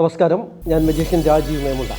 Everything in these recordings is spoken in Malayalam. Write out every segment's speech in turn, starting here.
നമസ്കാരം. ഞാൻ മജീഷ്യൻ രാജീവ് മേമുണ്ട.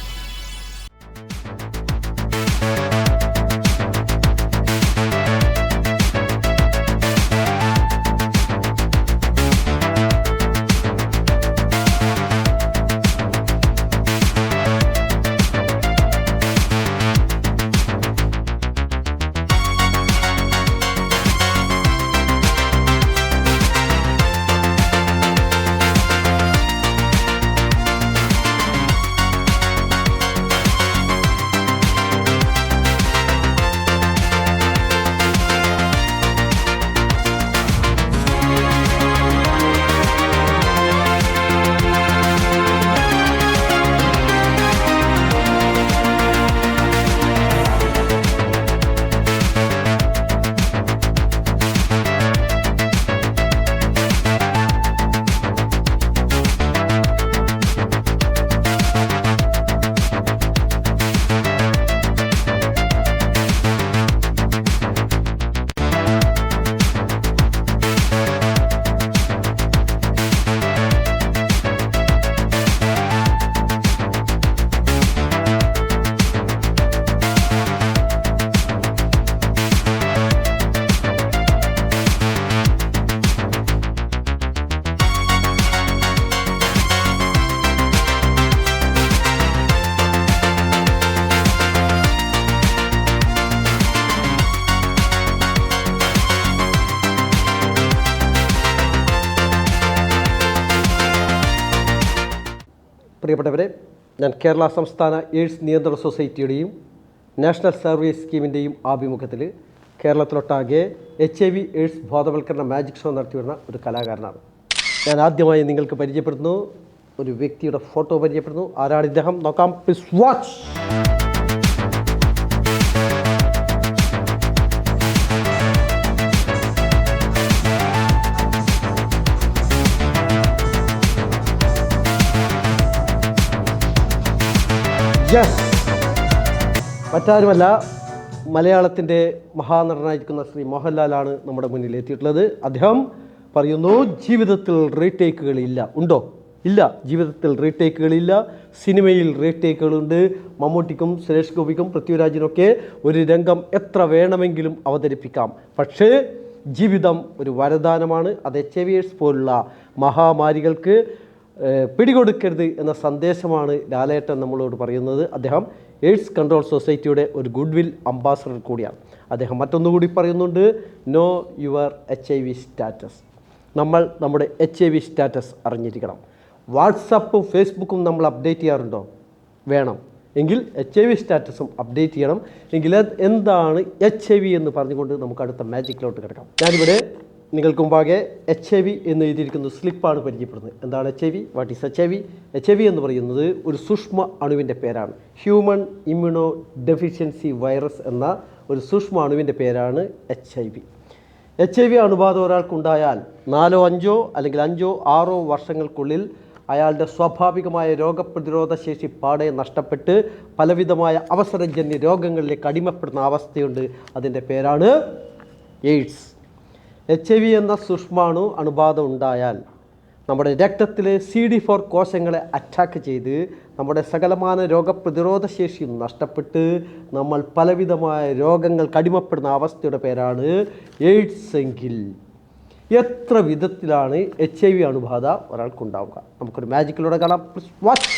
പ്രിയപ്പെട്ടവരെ ഞാൻ കേരള സംസ്ഥാന എയ്ഡ്സ് നിയന്ത്രണ സൊസൈറ്റിയുടെയും നാഷണൽ സർവീസ് സ്കീമിന്റെയും ആഭിമുഖ്യത്തിൽ കേരളത്തിലൊട്ടാകെ എച്ച് ഐ വി എയ്ഡ്സ് ബോധവൽക്കരണ മാജിക് ഷോ നടത്തി വരുന്ന ഒരു കലാകാരനാണ്. ഞാൻ ആദ്യമായി നിങ്ങൾക്ക് പരിചയപ്പെടുന്നു. ഒരു വ്യക്തിയുടെ ഫോട്ടോ പരിചയപ്പെടുന്നു. ആരാണ് ഇദ്ദേഹം? നോക്കാം. പ്ലീസ് വാച്ച് യെസ് മറ്റാരുമല്ല മലയാളത്തിന്റെ മഹാനടനായിരിക്കുന്ന ശ്രീ മോഹൻലാലാണ് നമ്മുടെ മുന്നിൽ എത്തിയിട്ടുള്ളത്. അദ്ദേഹം പറയുന്നു ജീവിതത്തിൽ റീടേക്കുകളില്ല ഉണ്ടോ? ഇല്ല. ജീവിതത്തിൽ റീടേക്കുകളില്ല സിനിമയിൽ റീടേക്കുകളുണ്ട് മമ്മൂട്ടിക്കും സുരേഷ് ഗോപിക്കും പൃഥ്വിരാജിനൊക്കെ ഒരു രംഗം എത്ര വേണമെങ്കിലും അവതരിപ്പിക്കാം. പക്ഷേ ജീവിതം ഒരു വരദാനമാണ്. അത് എച്ച് ഐ വി പോലുള്ള മഹാമാരികൾക്ക് പിടികൊടുക്കരുത് എന്ന സന്ദേശമാണ് ലാലേട്ടൻ നമ്മളോട് പറയുന്നത്. അദ്ദേഹം എയ്ഡ്സ് കൺട്രോൾ സൊസൈറ്റിയുടെ ഒരു ഗുഡ് വിൽ അംബാസഡർ കൂടിയാണ്. അദ്ദേഹം മറ്റൊന്നുകൂടി പറയുന്നുണ്ട് know your H I V status നമ്മൾ നമ്മുടെ എച്ച് ഐ വി സ്റ്റാറ്റസ് അറിഞ്ഞിരിക്കണം. വാട്സപ്പും ഫേസ്ബുക്കും നമ്മൾ അപ്ഡേറ്റ് ചെയ്യാറുണ്ടോ? വേണം. എങ്കിൽ എച്ച് ഐ വി സ്റ്റാറ്റസും അപ്ഡേറ്റ് ചെയ്യണം. എങ്കിൽ എന്താണ് എച്ച് ഐ വി എന്ന് പറഞ്ഞുകൊണ്ട് നമുക്ക് അടുത്ത മാജിക്കിലോട്ട് കിടക്കാം. ഞാനിവിടെ നിങ്ങൾക്ക് മുമ്പാകെ എച്ച് ഐ വി എന്ന് എഴുതിയിരിക്കുന്ന. സ്ലിപ്പാണ് പരിചയപ്പെടുന്നത്. എന്താണ് H I V what is H I V H I V എന്ന് പറയുന്നത് ഒരു സൂക്ഷ്മ അണുവിന്റെ പേരാണ്. ഹ്യൂമൻ ഇമ്മ്യൂണോ ഡെഫിഷ്യൻസി വൈറസ് എന്ന ഒരു സൂക്ഷ്മ അണുവിന്റെ പേരാണ് H I V H I V അണുബാധ ഒരാൾക്കുണ്ടായാൽ നാലോ അഞ്ചോ അല്ലെങ്കിൽ അഞ്ചോ ആറോ വർഷങ്ങൾക്കുള്ളിൽ അയാളുടെ സ്വാഭാവികമായ രോഗപ്രതിരോധ ശേഷി പാടെ നഷ്ടപ്പെട്ട് പലവിധമായ അവസരജന്യ രോഗങ്ങളിലേക്ക് അടിമപ്പെടുന്ന അവസ്ഥയുണ്ട്. അതിന്റെ പേരാണ് എയ്ഡ്സ്. എച്ച് ഐ വി എന്ന സൂക്ഷ്മാണു അണുബാധ ഉണ്ടായാൽ നമ്മുടെ രക്തത്തിലെ സി ഡി ഫോർ കോശങ്ങളെ അറ്റാക്ക് ചെയ്ത് നമ്മുടെ സകലമാന രോഗപ്രതിരോധ ശേഷിയും നഷ്ടപ്പെട്ട് നമ്മൾ പലവിധമായ രോഗങ്ങൾ കടിമപ്പെടുന്ന അവസ്ഥയുടെ പേരാണ് എയ്ഡ്സ് എങ്കിൽ എത്ര വിധത്തിലാണ് എച്ച് ഐ വി അണുബാധ ഒരാൾക്കുണ്ടാവുക? നമുക്കൊരു മാജിക്കിലൂടെ കാണാം. വാച്ച്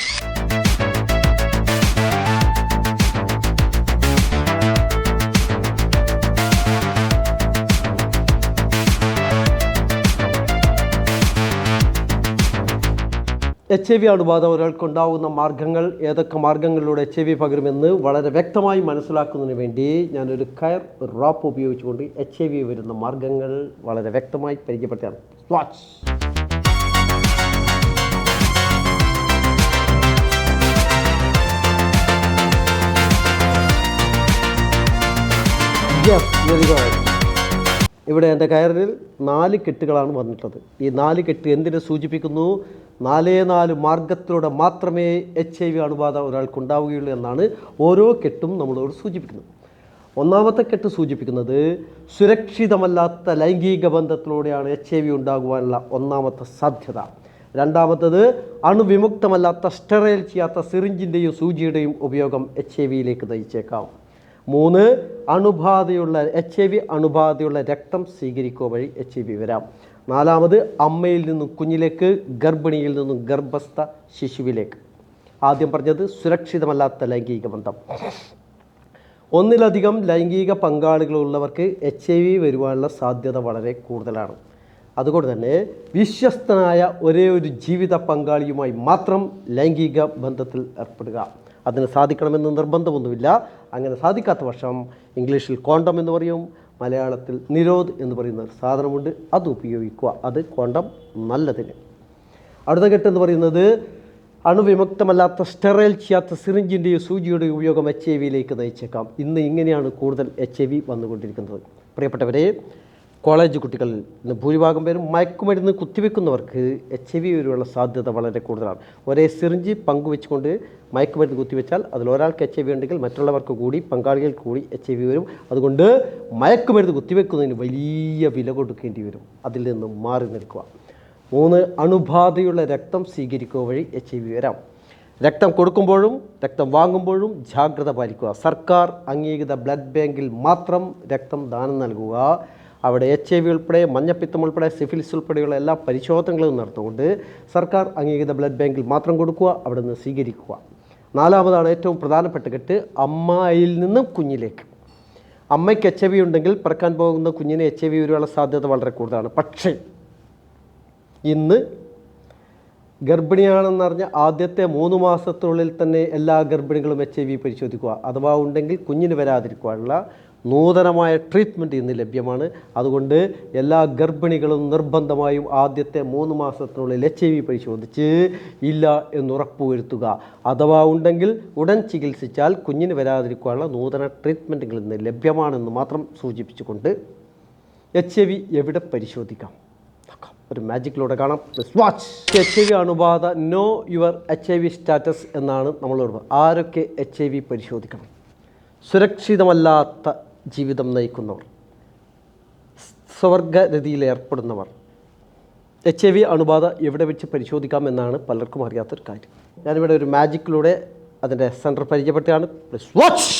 എച്ച് ഐ വി അണുബാധ ഒരാൾക്കുണ്ടാവുന്ന മാർഗങ്ങൾ ഏതൊക്കെ മാർഗങ്ങളിലൂടെ എച്ച് ഐ വി പകരുമെന്ന് വളരെ വ്യക്തമായി മനസ്സിലാക്കുന്നതിന് വേണ്ടി ഞാനൊരു കയർ റോപ്പ് ഉപയോഗിച്ചുകൊണ്ട് എച്ച് ഐ വി വരുന്ന മാർഗങ്ങൾ വളരെ വ്യക്തമായി പരിചയപ്പെടുത്തിയാണ്. വാച്ച് Yes, very ഗുഡ് ഇവിടെ എന്റെ കയറിൽ നാല് കെട്ടുകളാണ് വന്നിട്ടുള്ളത്. ഈ നാല് കെട്ട് എന്തിനെ സൂചിപ്പിക്കുന്നു? നാലേ നാല് മാർഗത്തിലൂടെ മാത്രമേ എച്ച് ഐ വി അണുബാധ ഒരാൾക്ക് ഉണ്ടാവുകയുള്ളൂ എന്നാണ് ഓരോ കെട്ടും നമ്മളോട് സൂചിപ്പിക്കുന്നത്. ഒന്നാമത്തെ കെട്ട് സൂചിപ്പിക്കുന്നത് സുരക്ഷിതമല്ലാത്ത ലൈംഗിക ബന്ധത്തിലൂടെയാണ് എച്ച് ഐ വി ഉണ്ടാകുവാനുള്ള ഒന്നാമത്തെ സാധ്യത. രണ്ടാമത്തത് അണുവിമുക്തമല്ലാത്ത സ്റ്റെറൈൽ ചെയ്യാത്ത സിറിഞ്ചിന്റെയും സൂചിയുടെയും ഉപയോഗം എച്ച് ഐ വിയിലേക്ക് നയിച്ചേക്കാം. മൂന്ന് അണുബാധയുള്ള എച്ച് ഐ വി അണുബാധയുള്ള രക്തം സ്വീകരിക്കുക വഴി എച്ച് ഐ വി വരാം. നാലാമത് അമ്മയിൽ നിന്നും കുഞ്ഞിലേക്ക് ഗർഭിണിയിൽ നിന്നും ഗർഭസ്ഥ ശിശുവിലേക്ക്. ആദ്യം പറഞ്ഞത് സുരക്ഷിതമല്ലാത്ത ലൈംഗിക ബന്ധം. ഒന്നിലധികം ലൈംഗിക പങ്കാളികളുള്ളവർക്ക് എച്ച് ഐ വി വരുവാനുള്ള സാധ്യത വളരെ കൂടുതലാണ്. അതുകൊണ്ട് തന്നെ വിശ്വസ്തനായ ഒരേ ഒരു ജീവിത പങ്കാളിയുമായി മാത്രം ലൈംഗിക ബന്ധത്തിൽ ഏർപ്പെടുക. അതിന് സാധിക്കണമെന്ന് നിർബന്ധമൊന്നുമില്ല. അങ്ങനെ സാധിക്കാത്ത വർഷം ഇംഗ്ലീഷിൽ കോണ്ടം എന്ന് പറയും മലയാളത്തിൽ നിരോധ് എന്ന് പറയുന്ന ഒരു സാധനമുണ്ട് അത് ഉപയോഗിക്കുക. അത് കോണ്ടം നല്ലതിന്. അടുത്ത ഘട്ടം എന്ന് പറയുന്നത് അണുവിമുക്തമല്ലാത്ത സ്റ്റെറൈൽ ചെയ്യാത്ത സിറിഞ്ചിന്റെയും സൂചിയുടെയും ഉപയോഗം എച്ച് ഐ വിയിലേക്ക് നയിച്ചേക്കാം. ഇന്ന് ഇങ്ങനെയാണ് കൂടുതൽ എച്ച് ഐ വി വന്നുകൊണ്ടിരിക്കുന്നത്. പ്രിയപ്പെട്ടവരെ കോളേജ് കുട്ടികളിൽ ഇന്ന് ഭൂരിഭാഗം പേരും മയക്കുമരുന്ന് കുത്തിവെക്കുന്നവർക്ക് എച്ച് ഐ വി വരെയുള്ള സാധ്യത വളരെ കൂടുതലാണ്. ഒരേ സിറിഞ്ച് പങ്കുവെച്ചുകൊണ്ട് മയക്കുമരുന്ന് കുത്തിവെച്ചാൽ അതിൽ ഒരാൾക്ക് എച്ച് ഐ വി ഉണ്ടെങ്കിൽ മറ്റുള്ളവർക്ക് കൂടി പങ്കാളികൾക്ക് കൂടി എച്ച് ഐ വി വരും. അതുകൊണ്ട് മയക്കുമരുന്ന് കുത്തിവെക്കുന്നതിന് വലിയ വില കൊടുക്കേണ്ടി വരും. അതിൽ നിന്ന് മാറി നിൽക്കുക. മൂന്ന് അണുബാധയുള്ള രക്തം സ്വീകരിക്കുക വഴി എച്ച് ഐ വി വരാം. രക്തം കൊടുക്കുമ്പോഴും രക്തം വാങ്ങുമ്പോഴും ജാഗ്രത പാലിക്കുക. സർക്കാർ അംഗീകൃത ബ്ലഡ് ബാങ്കിൽ മാത്രം രക്തം ദാനം നൽകുക. അവിടെ എച്ച് ഐ വി ഉൾപ്പെടെ മഞ്ഞപ്പിത്തം ഉൾപ്പെടെ സിഫിലിസ് ഉൾപ്പെടെയുള്ള എല്ലാ പരിശോധനകളും നടത്തുകൊണ്ട് സർക്കാർ അംഗീകൃത ബ്ലഡ് ബാങ്കിൽ മാത്രം കൊടുക്കുക അവിടെ നിന്ന് സ്വീകരിക്കുക. നാലാമതാണ് ഏറ്റവും പ്രധാനപ്പെട്ട കെട്ട് അമ്മയിൽ നിന്നും കുഞ്ഞിലേക്ക്. അമ്മയ്ക്ക് എച്ച് ഐ വി ഉണ്ടെങ്കിൽ പിറക്കാൻ പോകുന്ന കുഞ്ഞിന് എച്ച് ഐ വി വരുവാനുള്ള സാധ്യത വളരെ കൂടുതലാണ്. പക്ഷേ ഇന്ന് ഗർഭിണിയാണെന്നറിഞ്ഞ ആദ്യത്തെ മൂന്ന് മാസത്തിനുള്ളിൽ തന്നെ എല്ലാ ഗർഭിണികളും എച്ച് ഐ വി പരിശോധിക്കുക. അഥവാ ഉണ്ടെങ്കിൽ കുഞ്ഞിന് വരാതിരിക്കുവാനുള്ള നൂതനമായ ട്രീറ്റ്മെന്റ് ഇന്ന് ലഭ്യമാണ്. അതുകൊണ്ട് എല്ലാ ഗർഭിണികളും നിർബന്ധമായും ആദ്യത്തെ മൂന്ന് മാസത്തിനുള്ളിൽ എച്ച് ഐ വി പരിശോധിച്ച് ഇല്ല എന്ന് ഉറപ്പുവരുത്തുക. അഥവാ ഉണ്ടെങ്കിൽ ഉടൻ ചികിത്സിച്ചാൽ കുഞ്ഞിന് വരാതിരിക്കാനുള്ള നൂതന ട്രീറ്റ്മെന്റുകൾ ഇന്ന് ലഭ്യമാണെന്ന് മാത്രം സൂചിപ്പിച്ചുകൊണ്ട് എച്ച് ഐ വി എവിടെ പരിശോധിക്കാം? ഒരു മാജിക്കിലൂടെ കാണാം. വാച്ച് എച്ച് ഐ വി അണുബാധ. Know your H I V status എന്നാണ് നമ്മളോട് ആരൊക്കെ എച്ച് ഐ വി പരിശോധിക്കണം? സുരക്ഷിതമല്ലാത്ത ജീവിതം നയിക്കുന്നവർ. സ്വർഗരതിയിൽ ഏർപ്പെടുന്നവർ. എച്ച് ഐ വി അണുബാധ എവിടെ വെച്ച് പരിശോധിക്കാം എന്നാണ് പലർക്കും അറിയാത്തൊരു കാര്യം. ഞാനിവിടെ ഒരു മാജിക്കിലൂടെ അതിന്റെ സെന്റർ പരിചയപ്പെടുത്തുകയാണ്. Plus watch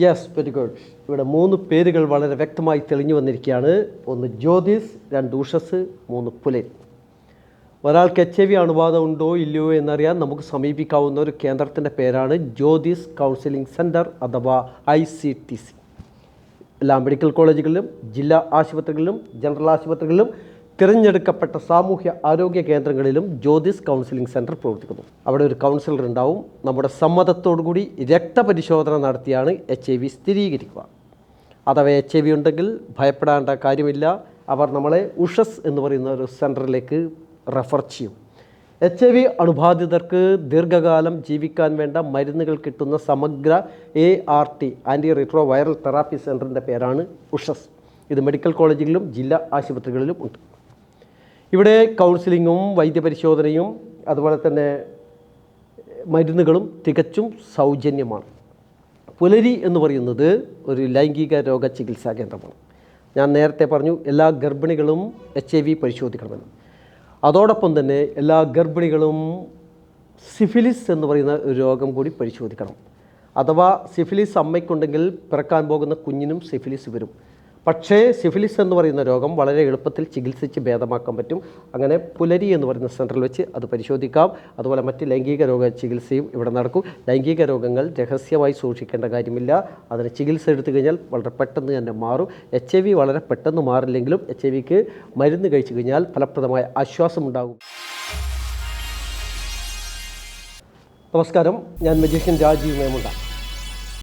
yes very good ഇവിടെ മൂന്ന് പേരുകൾ വളരെ വ്യക്തമായി തെളിഞ്ഞു വന്നിരിക്കുകയാണ്. ഒന്ന് ജ്യോതിസ് രണ്ട് ഉഷസ് മൂന്ന് പുലൻ. ഒരാൾക്ക് എച്ച് ഐ വി അണുബാധ ഉണ്ടോ ഇല്ലയോ എന്നറിയാൻ നമുക്ക് സമീപിക്കാവുന്ന ഒരു കേന്ദ്രത്തിന്റെ പേരാണ് ജ്യോതിസ് കൗൺസിലിംഗ് സെന്റർ അഥവാ ഐ സി ടി സി. എല്ലാ മെഡിക്കൽ കോളേജുകളിലും ജില്ലാ ആശുപത്രികളിലും ജനറൽ ആശുപത്രികളിലും തിരഞ്ഞെടുക്കപ്പെട്ട സാമൂഹ്യ ആരോഗ്യ കേന്ദ്രങ്ങളിലും ജ്യോതിസ് കൗൺസിലിംഗ് സെന്റർ പ്രവർത്തിക്കുന്നു. അവിടെ ഒരു കൗൺസിലർ ഉണ്ടാവും. നമ്മുടെ സമ്മതത്തോടുകൂടി രക്തപരിശോധന നടത്തിയാണ് എച്ച് ഐ വി സ്ഥിരീകരിക്കുക. അഥവാ എച്ച് ഐ വി ഉണ്ടെങ്കിൽ ഭയപ്പെടേണ്ട കാര്യമില്ല. അവർ നമ്മളെ ഉഷസ് എന്ന് പറയുന്ന ഒരു സെന്ററിലേക്ക് റെഫർ ചെയ്യും. എച്ച് ഐ വി അണുബാധിതർക്ക് ദീർഘകാലം ജീവിക്കാൻ വേണ്ട മരുന്നുകൾ കിട്ടുന്ന സമഗ്ര A R T antiretroviral therapy സെന്ററിന്റെ പേരാണ് ഉഷസ്. ഇത് മെഡിക്കൽ കോളേജുകളിലും ജില്ലാ ആശുപത്രികളിലും ഉണ്ട്. ഇവിടെ കൗൺസിലിങ്ങും വൈദ്യപരിശോധനയും അതുപോലെ തന്നെ മരുന്നുകളും തികച്ചും സൗജന്യമാണ്. പുലരി എന്ന് പറയുന്നത് ഒരു ലൈംഗിക രോഗ ചികിത്സാ കേന്ദ്രമാണ്. ഞാൻ നേരത്തെ പറഞ്ഞു എല്ലാ ഗർഭിണികളും എച്ച് ഐ വി പരിശോധിക്കണമെന്ന്. അതോടൊപ്പം തന്നെ എല്ലാ ഗർഭിണികളും സിഫിലിസ് എന്ന് പറയുന്ന ഒരു രോഗം കൂടി പരിശോധിക്കണം. അഥവാ സിഫിലിസ് അമ്മയ്ക്കുണ്ടെങ്കിൽ പിറക്കാൻ പോകുന്ന കുഞ്ഞിനും സിഫിലിസ് വരും. പക്ഷേ സിഫിലിസ് എന്ന് പറയുന്ന രോഗം വളരെ എളുപ്പത്തിൽ ചികിത്സിച്ച് ഭേദമാക്കാൻ പറ്റും. അങ്ങനെ പുലരി എന്ന് പറയുന്ന സെന്ററിൽ വെച്ച് അത് പരിശോധിക്കാം. അതുപോലെ മറ്റ് ലൈംഗിക രോഗ ചികിത്സയും ഇവിടെ നടക്കും. ലൈംഗിക രോഗങ്ങൾ രഹസ്യമായി സൂക്ഷിക്കേണ്ട കാര്യമില്ല. അതിന് ചികിത്സ എടുത്തു കഴിഞ്ഞാൽ വളരെ പെട്ടെന്ന് തന്നെ മാറും. എച്ച് ഐ വി വളരെ പെട്ടെന്ന് മാറില്ലെങ്കിലും എച്ച് ഐ വിക്ക് മരുന്ന് കഴിച്ചു കഴിഞ്ഞാൽ ഫലപ്രദമായ ആശ്വാസം ഉണ്ടാകും. നമസ്കാരം. ഞാൻ മജീഷ്യൻ രാജീവ് മേമുണ്ട.